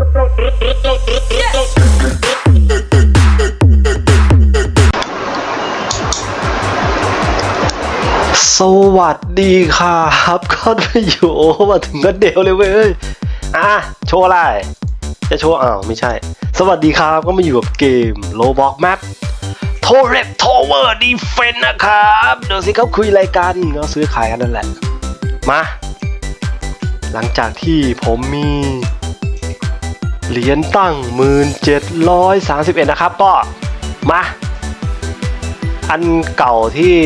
สวัสดีครับ ก็ไปอยู่โอ้มาถึงก็เดวเลยเว้ยอะโชว์อะไร จะโชว์อ้าวไม่ใช่ สวัสดีครับก็มาอยู่กับเกม Roblox Map t o r e t Tower Defense นะครับเดี๋ยวสิเขาคุยอะไรกันก็ซื้อขายกันนั่นแหละ มา หลังจากที่ผมมี เหรียญตั้ง 1731 นะครับ ก็มา อันเก่าที่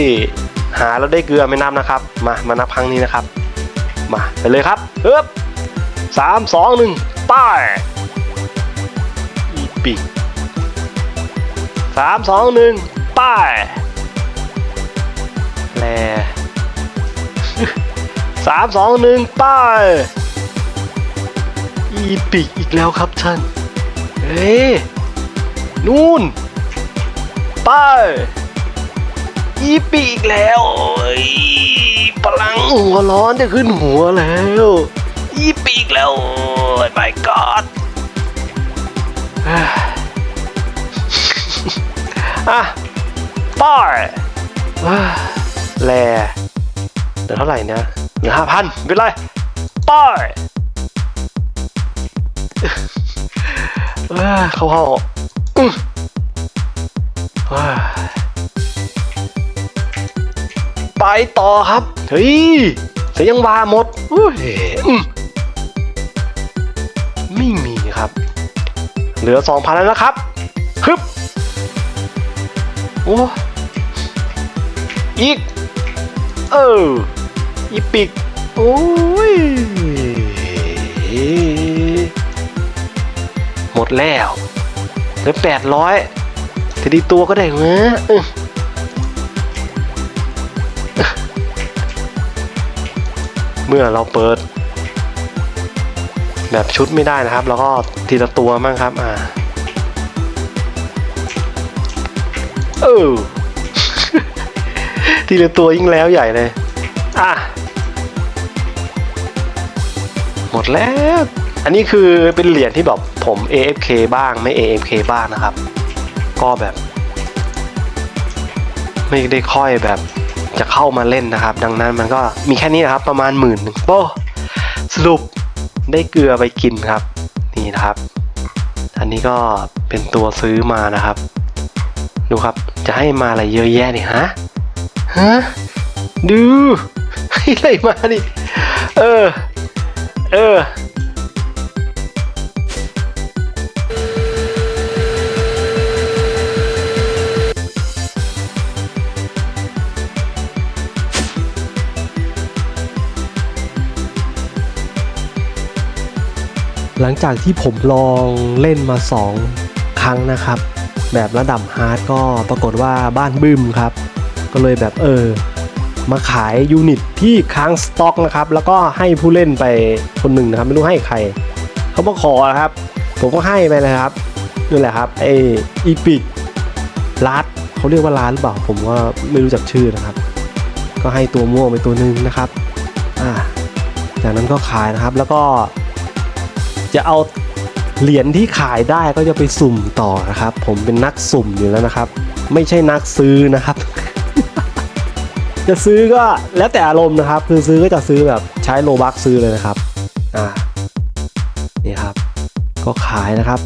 หาแล้วได้เกลือไม่นับนะครับ มามานับครั้งนี้นะครับ มาไปเลยครับเอ๊บสามสองหนึ่งป้ายอีปิกสามสองหนึ่งป้ายแลสามสองหนึ่งป้ายอีปิกอีกแล้วครับ ท่านเฮ้นู่นป้ายอีปีอีกแล้วโอ้ยพลังหัวร้อนจะขึ้นหัวแล้ว อีปีอีกแล้วโอ้ย my god อะอะป้ายอ่แลเดี๋ยวเท่าไหร่นะเหลือห้าพันไม่เป็นไรป้าย อะเข้าห้องอื้ออะไปต่อครับ เฮ้ย เสียยังวาหมดอุ้ยอืมไม่มีครับ เหลือสองพันแล้วนะครับฮึบโอ้อีก เออ อีปิก โอ้ย แล้วเหลือแปดร้อยทีดีตัวก็ได้เงี้ยอื้อเมื่อเราเปิด แบบชุดไม่ได้นะครับ แล้วก็ทีละตัวมั่งครับ อ่าเออทีละตัวยิ่งแล้วใหญ่เลย อะ หมดแล้ว อันนี้คือเป็นเหรียญที่แบบผม AFK บ้างไม่ AFK บ้างนะครับ ก็แบบ ไม่ได้ค่อยแบบจะเข้ามาเล่นนะครับ ดังนั้นมันก็มีแค่นี้นะครับ ประมาณหมื่นหนึ่งโอ้สรุปได้เกลือไปกินครับ นี่นะครับ อันนี้ก็เป็นตัวซื้อมานะครับ ดูครับจะให้มาอะไรเยอะแยะนี่ฮะฮะดูให้อะไรมาดิเออ เออ หลังจากที่ผมลองเล่นมา 2 ครั้งนะครับ แบบระดับฮาร์ดก็ปรากฏว่าบ้านบึ้มครับ ก็เลยแบบเออ มาขายยูนิตที่ค้างสต็อกนะครับ แล้วก็ให้ผู้เล่นไปคนหนึ่งนะครับ ไม่รู้ให้ใคร เขามาขอนะครับ ผมก็ให้ไปเลยครับนี่แหละครับไออีพิกลัดเขาเรียกว่าร้านหรือเปล่าผมก็ไม่รู้จักชื่อนะครับ ก็ให้ตัวม่วงไปตัวหนึ่งนะครับอ่าจากนั้นก็ขายนะครับแล้วก็ จะเอาเหรียญที่ขายได้ก็จะไปสุ่มต่อนะครับ ผมเป็นนักสุ่มอยู่แล้วนะครับ ไม่ใช่นักซื้อนะครับ จะซื้อก็แล้วแต่อารมณ์นะครับ คือซื้อก็จะซื้อแบบใช้โลบักซื้อเลยนะครับอ่านี่ครับ ก็ขายนะครับ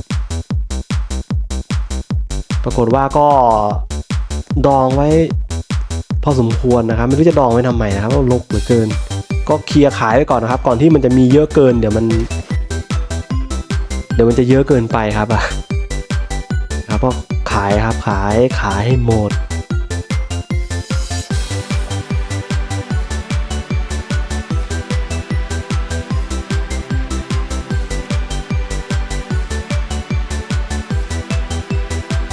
ปรากฏว่าก็ดองไว้ พอสมควรนะครับ ไม่รู้จะดองไว้ทำไมนะครับก็ลกเหลือเกิน ก็เคลียร์ขายไปก่อนนะครับ ก่อนที่มันจะมีเยอะเกินเดี๋ยวมัน ดี๋ยวมันจะเยอะเกินไปครับอะครับก็ขายครับขายขายให้หมด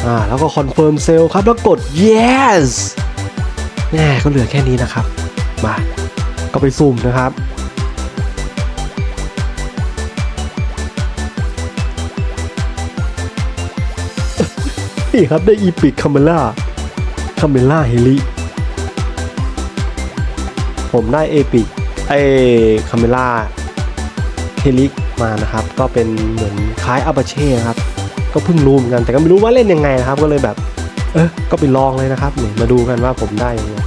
อ่าแล้วก็คอนเฟิร์มเซลครับแล้วกด yes แน่ก็เหลือแค่นี้นะครับ มา ก็ไปซุ่มนะครับ นี่ครับได้อีพิกคาเมล่าคาเมล่าเฮลิผมได้เอพิกไอคาเมล่าเฮลิมานะครับ ก็เป็นเหมือนคล้ายอาบาเช่ครับ ก็เพิ่งรู้เหมือนกันแต่ก็ไม่รู้ว่าเล่นยังไงนะครับ ก็เลยแบบ เออก็ไปลองเลยนะครับนี่มาดูกันว่าผมได้ยังไง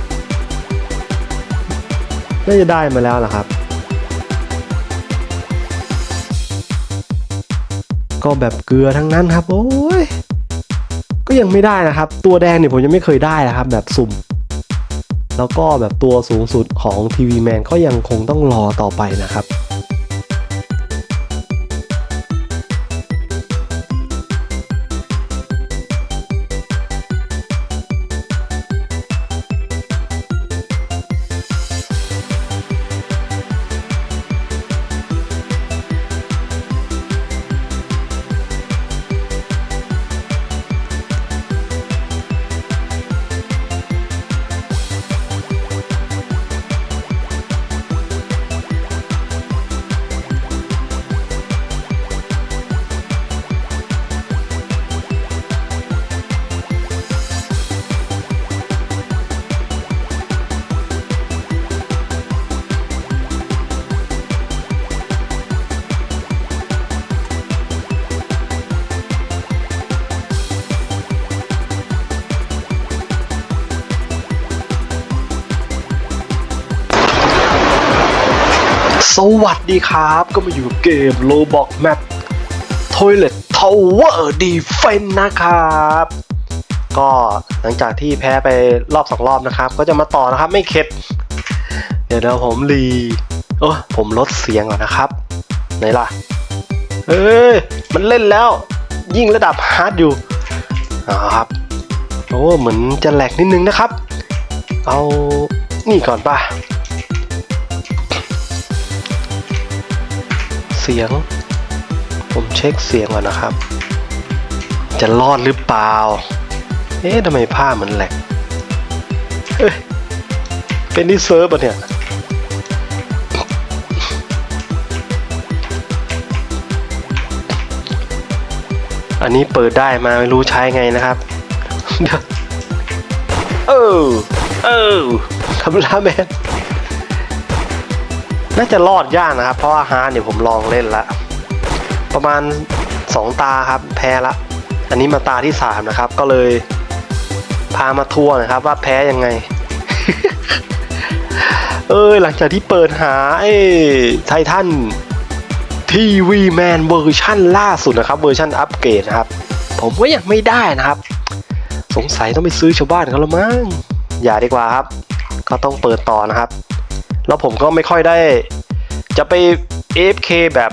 น่าจะได้มาแล้วนะครับ ก็แบบเกลือทั้งนั้นครับ โอ้ย ก็ยังไม่ได้นะครับ ตัวแดงเนี่ยผมยังไม่เคยได้นะครับ แบบสุ่ม แล้วก็แบบตัวสูงสุดของทีวีแมนก็ยังคงต้องรอต่อไปนะครับ สวัสดีครับ ก็มาอยู่เกม Roblox Map Toilet Tower Defense นะครับ ก็หลังจากที่แพ้ไปรอบสองรอบนะครับ ก็จะมาต่อนะครับไม่เข็ด เดี๋ยวเดี๋ยวผมรีเออผมลดเสียงก่อนนะครับ ไหนล่ะ เอ้ย มันเล่นแล้ว ยิ่งระดับฮาร์ดอยู่อ่าครับโอ้เหมือนจะแหลกนิดนึงนะครับ เอานี่ก่อนป่ะ สียง ผมเช็คเสียงก่อนนะครับ จะรอดหรือเปล่า เอ๊ะทำไมผ้าเหมือนแหลกเฮ้ยเป็นที่เซิร์ฟอะเนี่ยอันนี้เปิดได้มาไม่รู้ใช้ไงนะครับ เดี๋ยวเออเออคำราแมน น่าจะรอดยากนะครับ เพราะว่าฮาร์ดเนี่ยผมลองเล่นละประมาณ 2 ตาครับแพ้ละ อันนี้มาตาที่ 3 นะครับ ก็เลยพามาทัวร์นะครับ ว่าแพ้ยังไง เออหลังจากที่เปิดหาไอ้ไททันทีวีแมนเวอร์ชั่นล่าสุดนะครับเวอร์ชั่นอัปเกรดนะครับ ผมก็ยังไม่ได้นะครับ สงสัยต้องไปซื้อชาวบ้านเขาแล้วมั้งอย่าดีกว่าครับ ก็ต้องเปิดต่อนะครับ แล้วผมก็ไม่ค่อยได้ จะไป AFK แบบ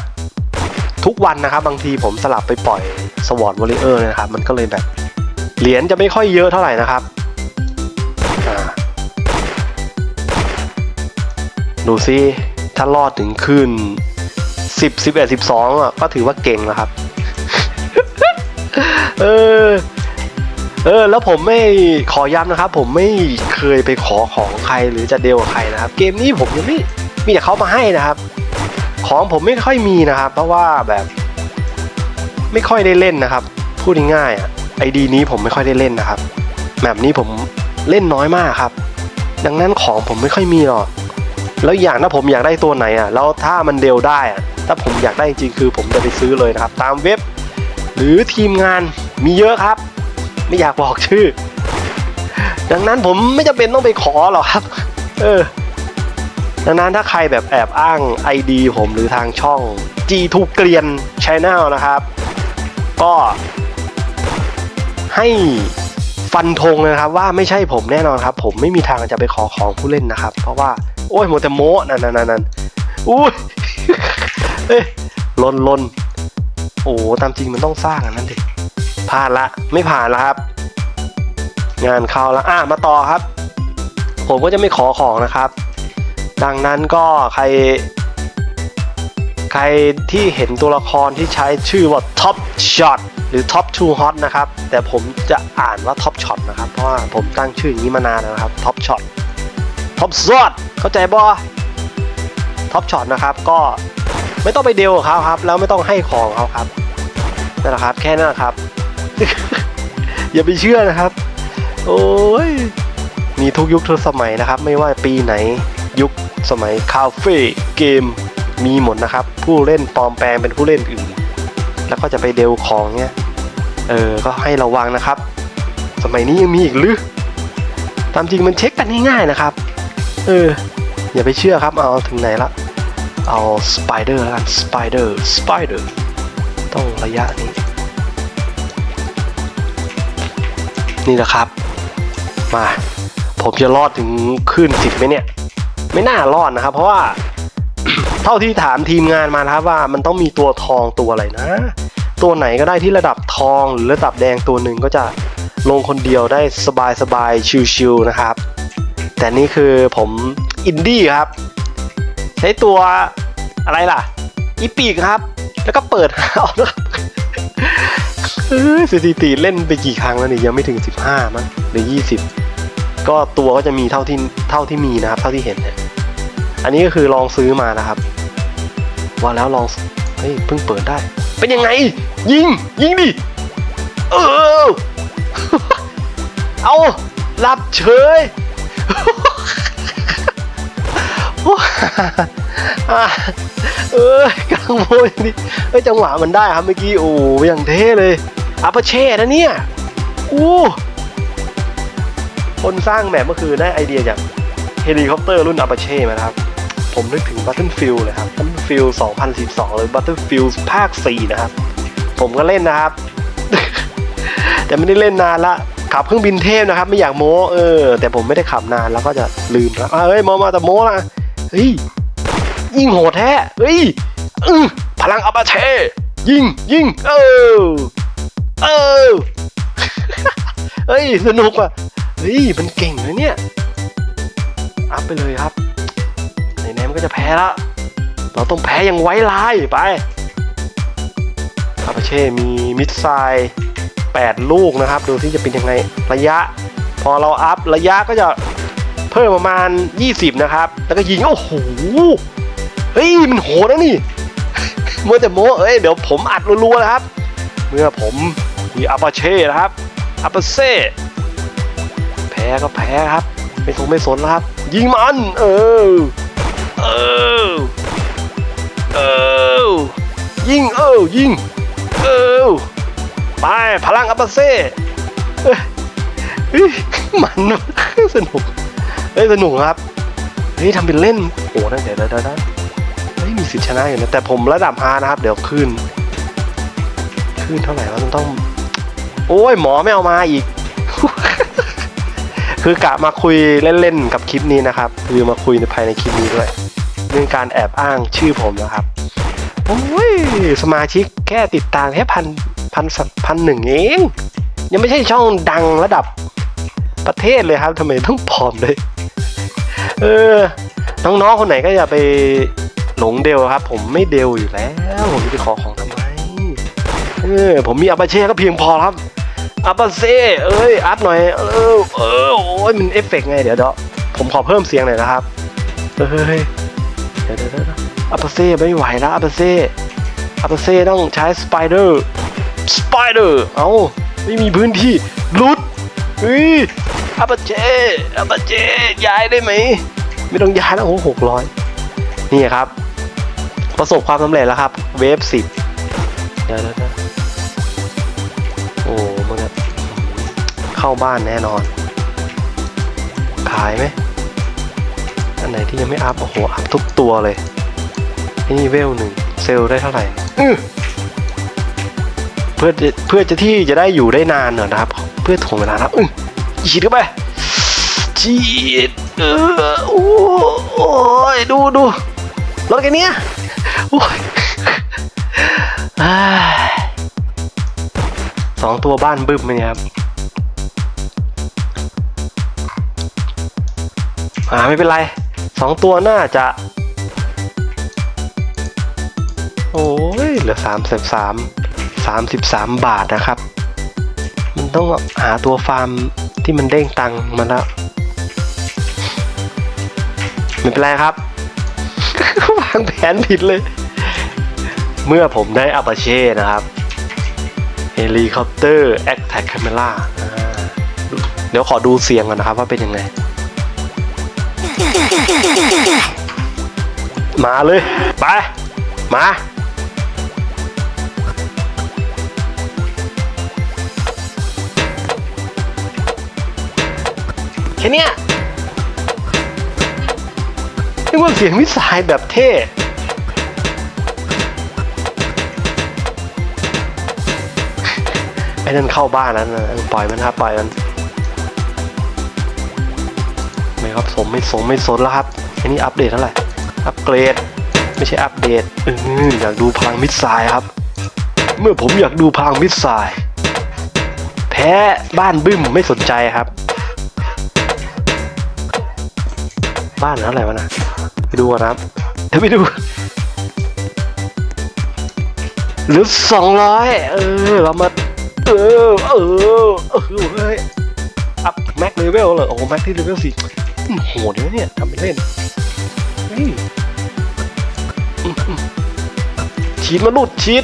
ทุกวันนะครับ บางทีผมสลับไปปล่อยสวอตวอริเออร์นะครับ มันก็เลยแบบเหรียญจะไม่ค่อยเยอะเท่าไหร่นะครับดูซิถ้ารอดถึงขึ้น 10 11 12อะก็ถือว่าเก่งแล้วครับ เออ เออแล้วผมไม่ขอย้ำนะครับ ผมไม่เคยไปขอของใครหรือจะเดลกับใครนะครับ เกมนี้ผมยังไม่มีแต่เขามาให้นะครับ ของผมไม่ค่อยมีนะครับ เพราะว่าแบบไม่ค่อยได้เล่นนะครับ พูดง่ายๆอะไอดีนี้ผมไม่ค่อยได้เล่นนะครับแบบนี้ผมเล่นน้อยมากครับ ดังนั้นของผมไม่ค่อยมีหรอกแล้วอย่างถ้าผมอยากได้ตัวไหนอะแล้วถ้ามันเดลได้อะถ้าผมอยากได้จริงๆคือผมจะไปซื้อเลยนะครับ ตามเว็บ หรือทีมงานมีเยอะครับ ไม่อยากบอกชื่อ ดังนั้นผมไม่จำเป็นต้องไปขอหรอกครับ เออ ดังนั้นถ้าใครแบบแอบอ้าง ID ผมหรือทางช่อง G2 เกรียน Channel นะครับ ก็ให้ฟันธงเลยนะครับว่าไม่ใช่ผมแน่นอนครับ ผมไม่มีทางจะไปขอของผู้เล่นนะครับ เพราะว่า โอ้ยโมวแต่โมนั่นนั่นนั่นอุ้ยเอ้ยลนลนโอ้ตามจริงมันต้องสร้างอันนั้นดิ พลาดละไม่ผ่านล้วครับ งานเข้าล้วอะมาต่อครับ ผมก็จะไม่ขอของนะครับ ดังนั้นก็ใคร ใครที่เห็นตัวละครที่ใช้ชื่อว่า Top Shot หรือ Top Two Hot นะครับ แต่ผมจะอ่านว่า Top Shot นะครับ เพราะว่าผมตั้งชื่ออย่างนี้มานานแล้วนะครับ Top Shot Top Shot เข้าใจบ่ Top Shot นะครับก็ไม่ต้องไปเดลกับเขาครับ แล้วไม่ต้องให้ของเขาครับนั่นแหละครับ แค่นั้นละครับ อย่าไปเชื่อนะครับ โอ้ยมีทุกยุคทุกสมัยนะครับ ไม่ว่าปีไหนยุคสมัยคาเฟ่เกมมีหมดนะครับ ผู้เล่นปลอมแปลงเป็นผู้เล่นอื่น แล้วก็จะไปเดลของเนี้ยเออก็ให้ระวังนะครับ สมัยนี้ยังมีอีกหรือตามจริงมันเช็คกันง่ายๆนะครับ เออ อย่าไปเชื่อครับ เอาถึงไหนละ เอาสไปเดอร์ล้วกันสไปเดอร์สไปเดอร์ต้องระยะนี้ นี่แหละครับ มา ผมจะรอดถึงขึ้นสิบไหมเนี่ย ไม่น่ารอดนะครับ เพราะว่า เท่าที่ถามทีมงานมานะครับว่ามันต้องมีตัวทองตัวอะไรนะ ตัวไหนก็ได้ที่ระดับทองหรือระดับแดงตัวหนึ่งก็จะลงคนเดียวได้สบายสบายๆชิวๆนะครับ แต่นี่คือผมอินดี้ครับ ใช้ตัวอะไรล่ะ อีปีกครับ แล้วก็เปิดเอานะ เอ้ยสถิติเล่นไปกี่ครั้งแล้วนี่ยังไม่ถึง 15 มั้งหรือ 20 ก็ตัวก็จะมีเท่าที่เท่าที่มีนะครับ เท่าที่เห็นเนี่ยอันนี้ก็คือลองซื้อมานะครับว่าแล้วลองเฮ้ยเพิ่งเปิดได้ เป็นยังไง ยิง ยิงดิเออเอาหลับเฉยอะ เออกลังโวยดิเอ้ยจังหวะมันได้ครับเมื่อกี้โอ้อย่างเท่เลยอัปเปอร์เช่นะเนี่ยอู้คนสร้างแบบก็คือได้ไอเดียจากเฮลิคอปเตอร์รุ่นอัปเปอร์เช่มานะครับ ผมนึกถึง Battlefield เลยครับ Battlefield 2012 หรือ Battlefield ภาค 4 นะครับ ผมก็เล่นนะครับ แต่ไม่ได้เล่นนานละขับเครื่องบินเทพนะครับ ไม่อยากโม้เออ แต่ผมไม่ได้ขับนานแล้วก็จะลืมแล้วเฮ้ยมอมาแต่โม้ละเฮ้ย ยิงโหดแท้เฮ้ยอื้อพลังอัปาเชยิงยิงเออเออเฮ้ยสนุกอะเฮ้ยมันเก่งเลยเนี่ยอัพไปเลยครับไหนๆมันก็จะแพ้แล้วเราต้องแพ้อย่างไว้ลายไปอาปาเช่มีมิดไซล์8ลูกนะครับ ดูที่จะเป็นยังไงระยะ พอเราอัพระยะก็จะเพิ่มประมาณ 20 นะครับ แล้วก็ยิง โอ้โห เฮ้ยมันโหดนะนี่เมื่อแต่โมเอ้ยเดี๋ยวผมอัดรัวๆนะครับ เมื่อผมมีอาปเช่นะครับอาปเซ่แพ้ก็แพ้ครับ ไม่สนไม่สนแล้วครับ ยิงมัน เออ เออ เออ ยิงเออยิง เออ ไปพลังอัปเปเซ่เฮ้ยมันสนุกเฮ้ยสนุกครับเฮ้ยทำเป็นเล่นโอ้นั่นเดี๋ยวเดี๋ยว มีสิทธิ์ชนะอยู่นะแต่ผมระดับฮานะครับ เดี๋ยวขึ้น ขึ้นเท่าไหร่วะมันต้อง โอ้ยหมอไม่เอามาอีก คือกะมาคุยเล่นๆกับคลิปนี้นะครับ คือมาคุยในภายในคลิปนี้ด้วยเรื่องการแอบอ้างชื่อผมนะครับโอ้ยสมาชิกแค่ติดตามแค่พันพันพันหนึ่งเอง ยังไม่ใช่ช่องดังระดับประเทศเลยครับทำไมต้องผอมเลย เออ น้องๆคนไหนก็อย่าไป หลงเดวครับ ผมไม่เดวอยู่แล้วผมจะไปขอของทำไมเออผมมีอัปเปเช่ก็เพียงพอครับอัปเปเซ่เอ้ยอัพหน่อยเออเออโอ้ยมันเอฟเฟกต์ไงเดี๋ยวเดี๋ยวผมขอเพิ่มเสียงหน่อยนะครับเฮ้ยเดี๋ยวเดี๋ยวอัปเปเซ่ไม่ไหวแล้วอัปเปเซ่อัปเปเซ่ต้องใช้สไปเดอร์สไปเดอร์เอ้าไม่มีพื้นที่ลุดเฮ้ยอัปเปเช่อัปเปเช่ย้ายได้ไหมไม่ต้องย้ายแล้วโอ้หกร้อยนี่ครับ ประสบความสำเร็จแล้วครับ เวฟสิบเดี๋ยวเดี๋ยวเดี๋ยวโอ้มันจะเข้าบ้านแน่นอน ขายไหมอันไหนที่ยังไม่อัพ โอ้โห อัพทุกตัวเลย นี่เวลหนึ่งเซลลได้เท่าไหร่อื้อเพื่อจะเพื่อจะที่จะได้อยู่ได้นานหน่อยนะครับ เพื่อถ่วงเวลานะครับอื้อฉีดเข้าไปฉีดเออโอ้โอ้ยดูดูรถกันเนี้ยโอ้ยอ้าย สองตัวบ้านบึ้มเนี่ยครับอ่าไม่เป็นไรสองตัวน่าจะ โอ้ยเหลือสามสิบสามสามสิบสามบาทนะครับ มันต้องหาตัวฟาร์มที่มันเด้งตังค์มาแล้วไม่เป็นไรครับ วางแผนผิดเลย เมื่อผมได้อัปเช่นะครับเฮลิคอปเตอร์แอคแท็กแคม e ราเดี๋ยวขอดูเสียงก่อนนะครับว่าเป็นยังไง มาเลย ไป มาแค่เเรียกว่าเสียงวิสัยแบบเท่ไอ้นั่นเข้าบ้านนั้นนะปล่อยมันครับปล่อยมันไม่ครับสมไม่สมไม่สนแล้วครับอันนี้อัปเดตเท่าไหร่อัปเกรด ไม่ใช่อัปเดตอออยากดูพลังมิดไซครับ เมื่อผมอยากดูพลังมิดไซแพ้บ้านบึ้มไม่สนใจครับ บ้านเท่าไหร่วะนะไปดูก่อนนะครับเดี๋ยวไปดูหรือสองร้อยเออ เรามาเออเออเออเฮ้ยอัพแม็กเลเวลเลยโอ้แม็กที่เลเวลสี่อืมโหดอยู่นะเนี่ยทำเป็นเล่นเฮ้ยชีดมาลุดชีด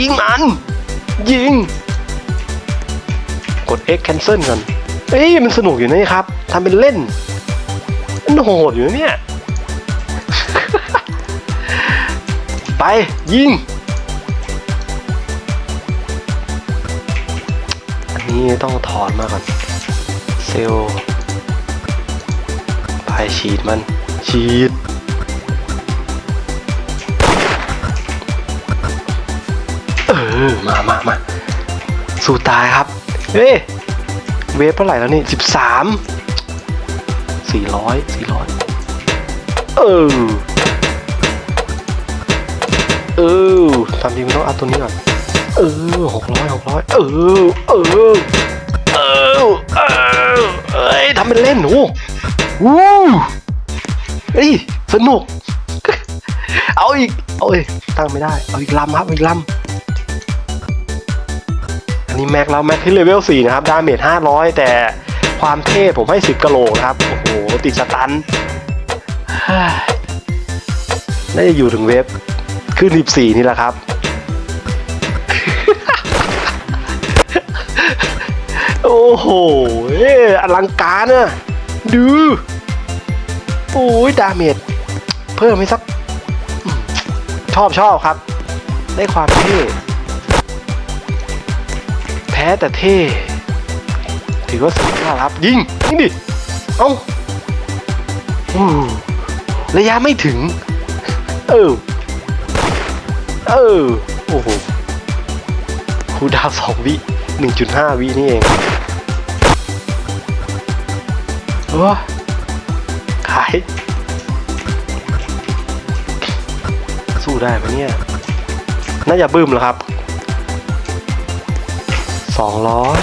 ยิงมันยิง กด X cancel ก่อนเอ้ยมันสนุกอยู่นี่ครับทำเป็นเล่น มันโหดอยู่นะเนี่ย ไป ยิง อันนี้ต้องถอนมาก่อน เซลล์ไปฉีดมัน ฉีดเออ มามามา สู้ตายครับ เฮ้ย เวฟเท่าไหร่แล้วนี่สิบสาม สี่ร้อยสี่ร้อยเออเออตามจริงมันต้องอัพตัวนี้ก่อนเออหกร้อยหกร้อยเออเออเออเออเอ้ยทำเป็นเล่นโอ้วู้เอ้ยสนุก เอาอีกเอาอีกตั้งไม่ได้ เอาอีกลำครับอาอีกลำอันนี้แม็กแล้วแม็กที่เลเวล4นะครับ ดาเมจ500แต่ ความเท่ผมให้10กะโหลกครับ โอ้โห ติดสตันน่าจะอยู่ถึงเวฟขึ้น14นี่แหละครับ โอ้โหเอ้ยอลังการอะดู โอ้ยดาเมจเพิ่มให้สัก ชอบชอบครับ ได้ความเท่ แพ้แต่เท่ ถือว่าสุดยอดครับยิงยิงดิ เอ้าระยะไม่ถึง เออ เออ โอ้โหคูดาวสองวิหนึ่งจุดห้าวินี่เองโอ้ขาย สู้ได้ปะเนี่ย น่าจะบึ้มแล้วครับสองร้อย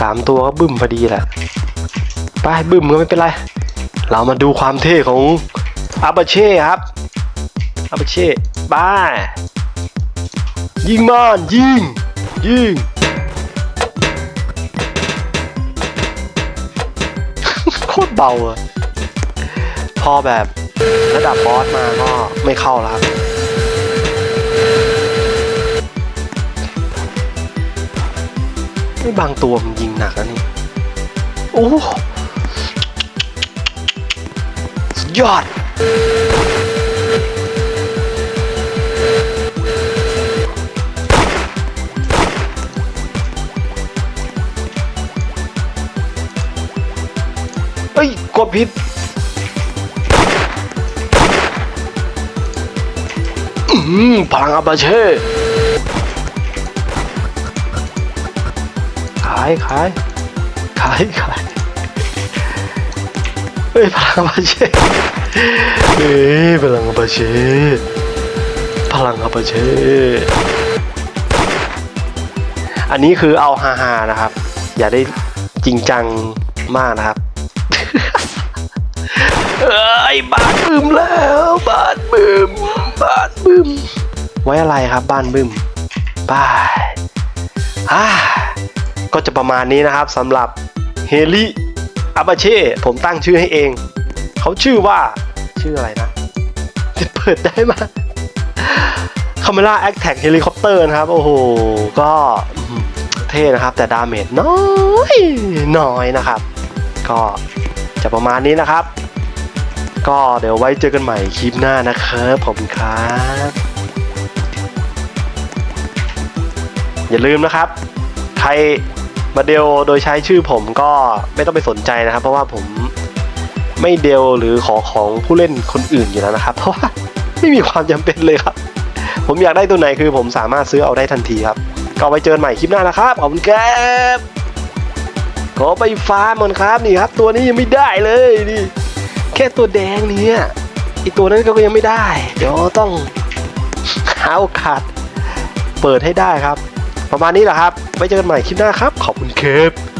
สามตัวก็บึ้มพอดีแหละ ไปบึ้มก็ไม่เป็นไร เรามาดูความเท่ของอาบาเช่ครับอาบาเช่บายิงมันยิง ยิงโคตรเบาอะพอแบบระดับบอสมาก็ไม่เข้าแล้วครับ นี่บางตัวมันยิงหนักแล้วนี่ โอ้สุดยอด เอ้ย กดผิดอืมพลังอาบาเช่ายขายขายขายเฮ้ยพลังอาบาเช่เฮ้ยพลังอาบาเช่พลังอาบาเช่อันนี้คือเอาฮาๆนะครับ อย่าได้จริงจังมากนะครับเอ้ยบ้านบึมแล้วบ้านบึมบ้านบึมไว้อะไรครับบ้านบึมบายอ่า ก็จะประมาณนี้นะครับสำหรับเฮลิอาบาเช่ผมตั้งชื่อให้เอง เขาชื่อว่าชื่ออะไรนะจะเปิดได้มาคาเมล่าแอคแท็กเฮลิคอปเตอร์นะครับ โอ้โห ก็เท่นะครับ แต่ดาเมจน้อยน้อยนะครับ ก็จะประมาณนี้นะครับ ก็เดี๋ยวไว้เจอกันใหม่คลิปหน้านะครับขอบคุณครับ อย่าลืมนะครับ ใคร มาเดลโดยใช้ชื่อผมก็ไม่ต้องไปสนใจนะครับ เพราะว่าผมไม่เดลหรือขอของผู้เล่นคนอื่นอยู่แล้วนะครับ เพราะว่าไม่มีความจำเป็นเลยครับ ผมอยากได้ตัวไหนคือผมสามารถซื้อเอาได้ทันทีครับ ก็ไว้เจอใหม่คลิปหน้านะครับขอบคุณครับขอไปฟาร์มก่อนครับนี่ครับ ตัวนี้ยังไม่ได้เลยนี่แค่ตัวแดงเนี่ยอีกตัวนั้นก็ยังไม่ได้ เดี๋ยวต้องหาโอกาสเปิดให้ได้ครับ ประมาณนี้แหละครับไว้เจอกันใหม่คลิปหน้าครับ ขอบคุณครับ